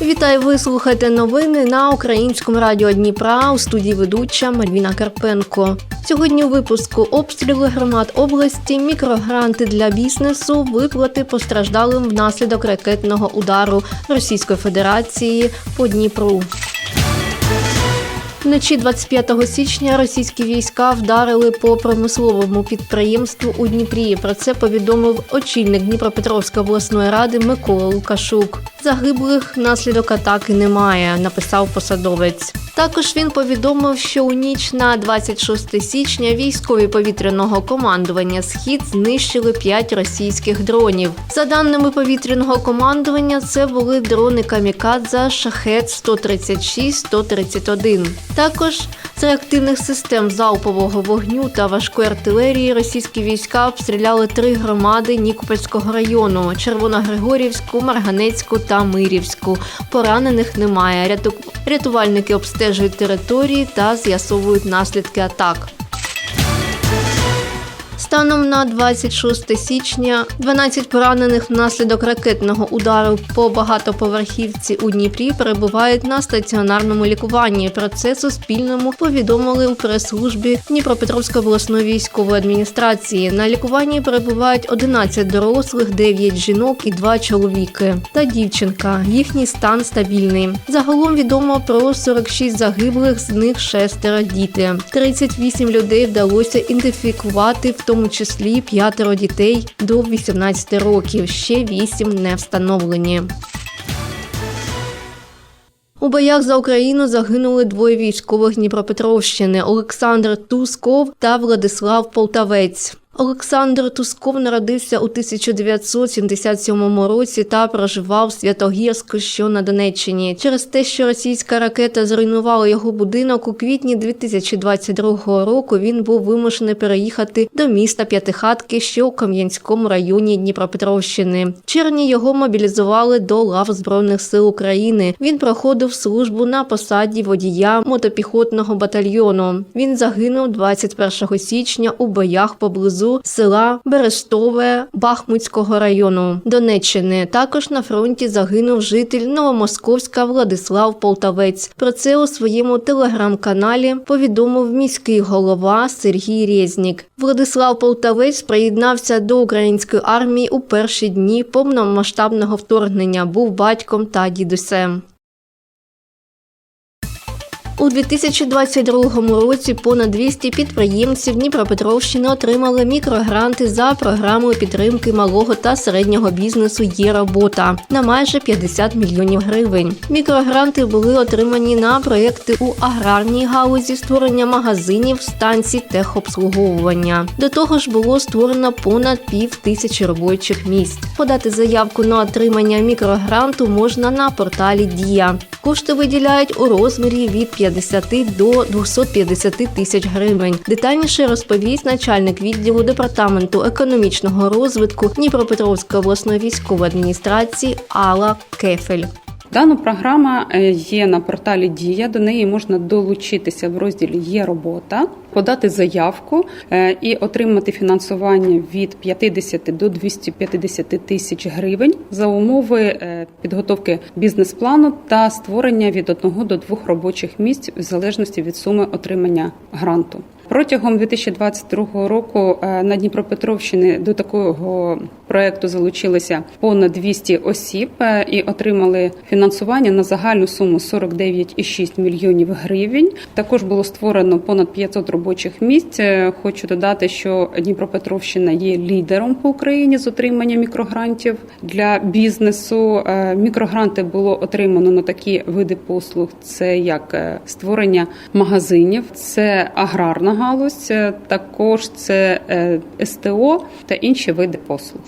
Вітаю, ви слухаєте новини на українському радіо Дніпра у студії ведуча Мальвіна Карпенко. Сьогодні у випуску обстріли громад області, мікрогранти для бізнесу, виплати постраждалим внаслідок ракетного удару Російської Федерації по Дніпру. Вночі 25 січня російські війська вдарили по промисловому підприємству у Дніпрі. Про це повідомив очільник Дніпропетровської обласної ради Микола Лукашук. Загиблих внаслідок атаки немає, написав посадовець. Також він повідомив, що у ніч на 26 січня військові повітряного командування Схід знищили 5 російських дронів. За даними повітряного командування, це були дрони Камікадза Шахет 136 131 Також реактивних систем залпового вогню та важкої артилерії російські війська обстріляли три громади Нікопольського району: Червоногригорівську, Марганецьку та Мирівську. Поранених немає. Ряту- Рятувальники обстежують території та з'ясовують наслідки атак. Станом на 26 січня 12 поранених внаслідок ракетного удару по багатоповерхівці у Дніпрі перебувають на стаціонарному лікуванні. Про це Суспільному повідомили у прес-службі Дніпропетровської обласної військової адміністрації. На лікуванні перебувають 11 дорослих, 9 жінок і 2 чоловіки та дівчинка. Їхній стан стабільний. Загалом відомо про 46 загиблих, з них шестеро діти. 38 людей вдалося ідентифікувати, в тому числі п'ятеро дітей до 18 років. Ще вісім не встановлені. У боях за Україну загинули двоє військових Дніпропетровщини Олександр Тусков та Владислав Полтавець. Олександр Тусков народився у 1977 році та проживав в Святогірську, що на Донеччині. Через те, що російська ракета зруйнувала його будинок, у квітні 2022 року він був вимушений переїхати до міста П'ятихатки, що у Кам'янському районі Дніпропетровщини. В червні його мобілізували до лав Збройних сил України. Він проходив службу на посаді водія мотопіхотного батальйону. Він загинув 21 січня у боях поблизу села Берестове Бахмутського району Донеччини. Також на фронті загинув житель Новомосковська Владислав Полтавець. Про це у своєму телеграм-каналі повідомив міський голова Сергій Резнік. Владислав Полтавець приєднався до української армії у перші дні повномасштабного вторгнення. Був батьком та дідусем. У 2022 році понад 200 підприємців Дніпропетровщини отримали мікрогранти за програмою підтримки малого та середнього бізнесу Є робота на майже 50 мільйонів гривень. Мікрогранти були отримані на проекти у аграрній галузі, створення магазинів, станцій техобслуговування. До того ж було створено понад пів тисячі робочих місць. Подати заявку на отримання мікрогранту можна на порталі Дія. Кошти виділяють у розмірі від 50 до 250 тисяч гривень. Детальніше розповість начальник відділу департаменту економічного розвитку Дніпропетровської обласної військової адміністрації Алла Кефель. Дана програма е, є на порталі Дія. До неї можна долучитися в розділі Є робота, подати заявку е, і отримати фінансування від 50 до 250 тисяч гривень за умови е, підготовки бізнес-плану та створення від одного до двох робочих місць в залежності від суми отримання гранту. Протягом 2022 року е, на Дніпропетровщині до такого проекту залучилися понад 200 осіб е, і отримали фінансування на загальну суму 49,6 мільйонів гривень. Також було створено понад 500 робочих місць. Е, Хочу додати, що Дніпропетровщина є лідером по Україні з отримання мікрогрантів для бізнесу. Мікрогранти було отримано на такі види послуг: це як створення магазинів, це аграрна галузь, також це е, СТО та інші види послуг.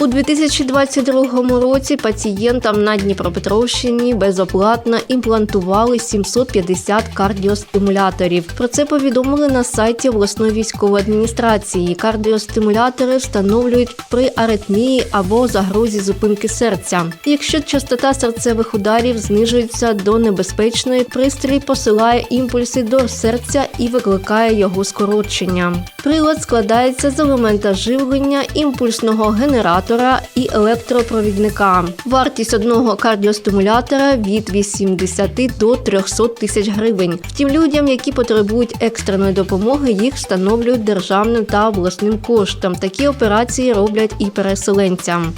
У 2022 році пацієнтам на Дніпропетровщині безоплатно імплантували 750 кардіостимуляторів. Про це повідомили на сайті обласної військової адміністрації. Кардіостимулятори встановлюють при аритмії або загрозі зупинки серця. Якщо частота серцевих ударів знижується до небезпечної, пристрій посилає імпульси до серця і викликає його скорочення. Прилад складається з елемента живлення, імпульсного генератора і електропровідника. Вартість одного кардіостимулятора від 80 до 300 тисяч гривень. Втім, людям, які потребують екстреної допомоги, їх встановлюють державним та обласним коштом. Такі операції роблять і переселенцям.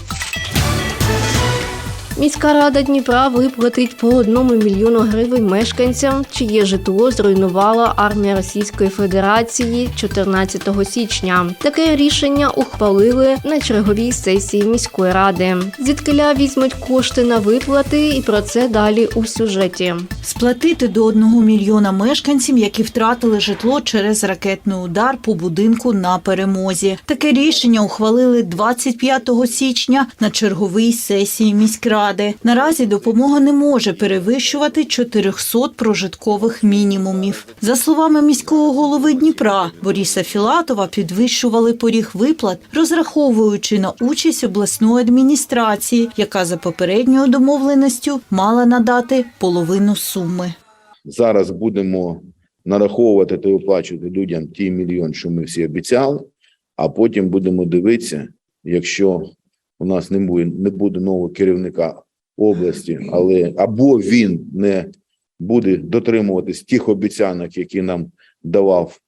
Міська рада Дніпра виплатить по одному мільйону гривень мешканцям, чиє житло зруйнувала армія Російської Федерації 14 січня. Таке рішення ухвалили на черговій сесії міської ради. Звідкиля візьмуть кошти на виплати, і про це далі у сюжеті. Сплатити до 1 мільйона мешканців, які втратили житло через ракетний удар по будинку на перемозі. Таке рішення ухвалили 25 січня на черговій сесії міськради. Наразі допомога не може перевищувати 400 прожиткових мінімумів. За словами міського голови Дніпра Бориса Філатова, підвищували поріг виплат, розраховуючи на участь обласної адміністрації, яка за попередньою домовленістю мала надати половину суми. Зараз будемо нараховувати та виплачувати людям ті мільйон, що ми всі обіцяли, а потім будемо дивитися, якщо у нас не буде, не буде нового керівника області, але або він не буде дотримуватись тих обіцянок, які нам давав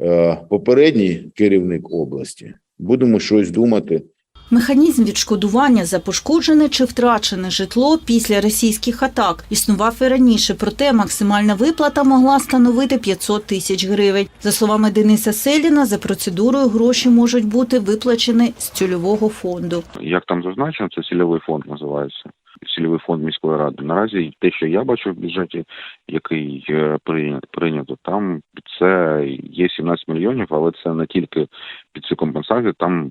е, попередній керівник області, будемо щось думати. Механізм відшкодування за пошкоджене чи втрачене житло після російських атак існував і раніше, проте максимальна виплата могла становити 500 тисяч гривень. За словами Дениса Селіна, за процедурою гроші можуть бути виплачені з цільового фонду. Як там зазначено, це цільовий фонд називається. Цільовий фонд міської ради. Наразі те, що я бачу в бюджеті, який е, прийнято, там це є 17 мільйонів, але це не тільки під цю компенсацію. Там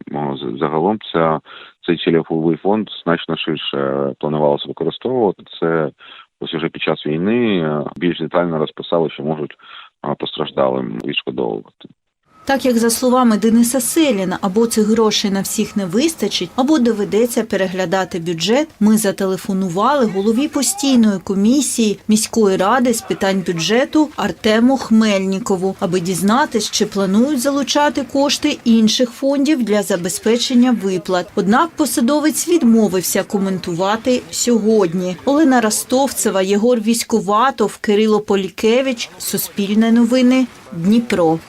загалом ця цей цільовий фонд значно ширше планувалося використовувати. Це ось уже під час війни е, більш детально розписали, що можуть е, постраждалим відшкодовувати. Так як за словами Дениса Селіна, або цих грошей на всіх не вистачить, або доведеться переглядати бюджет, ми зателефонували голові постійної комісії міської ради з питань бюджету Артему Хмельнікову, аби дізнатись, чи планують залучати кошти інших фондів для забезпечення виплат. Однак посадовець відмовився коментувати сьогодні. Олена Ростовцева, Єгор Військоватов, Кирило Полікевич, Суспільне новини, Дніпро.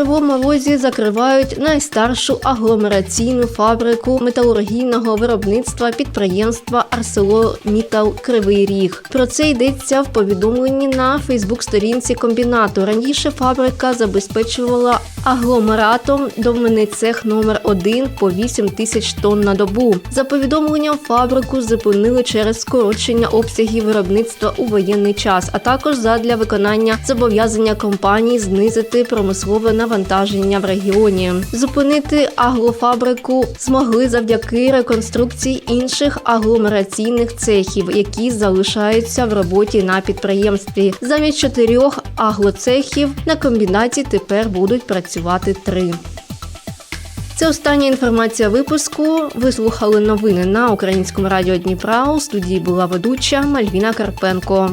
Кривому Розі закривають найстаршу агломераційну фабрику металургійного виробництва підприємства «Арселормітал Кривий Ріг. Про це йдеться в повідомленні на Фейсбук-сторінці комбінату. Раніше фабрика забезпечувала агломератом довмений цех номер 1 по 8 тисяч тонн на добу. За повідомленням, фабрику зупинили через скорочення обсягів виробництва у воєнний час, а також задля виконання зобов'язання компанії знизити промислове навантаження в регіоні. Зупинити аглофабрику змогли завдяки реконструкції інших агломераційних цехів, які залишаються в роботі на підприємстві. Замість чотирьох аглоцехів на комбінаті тепер будуть працювати три. Це остання інформація випуску. Ви слухали новини на українському радіо Дніпра. У студії була ведуча Мальвіна Карпенко.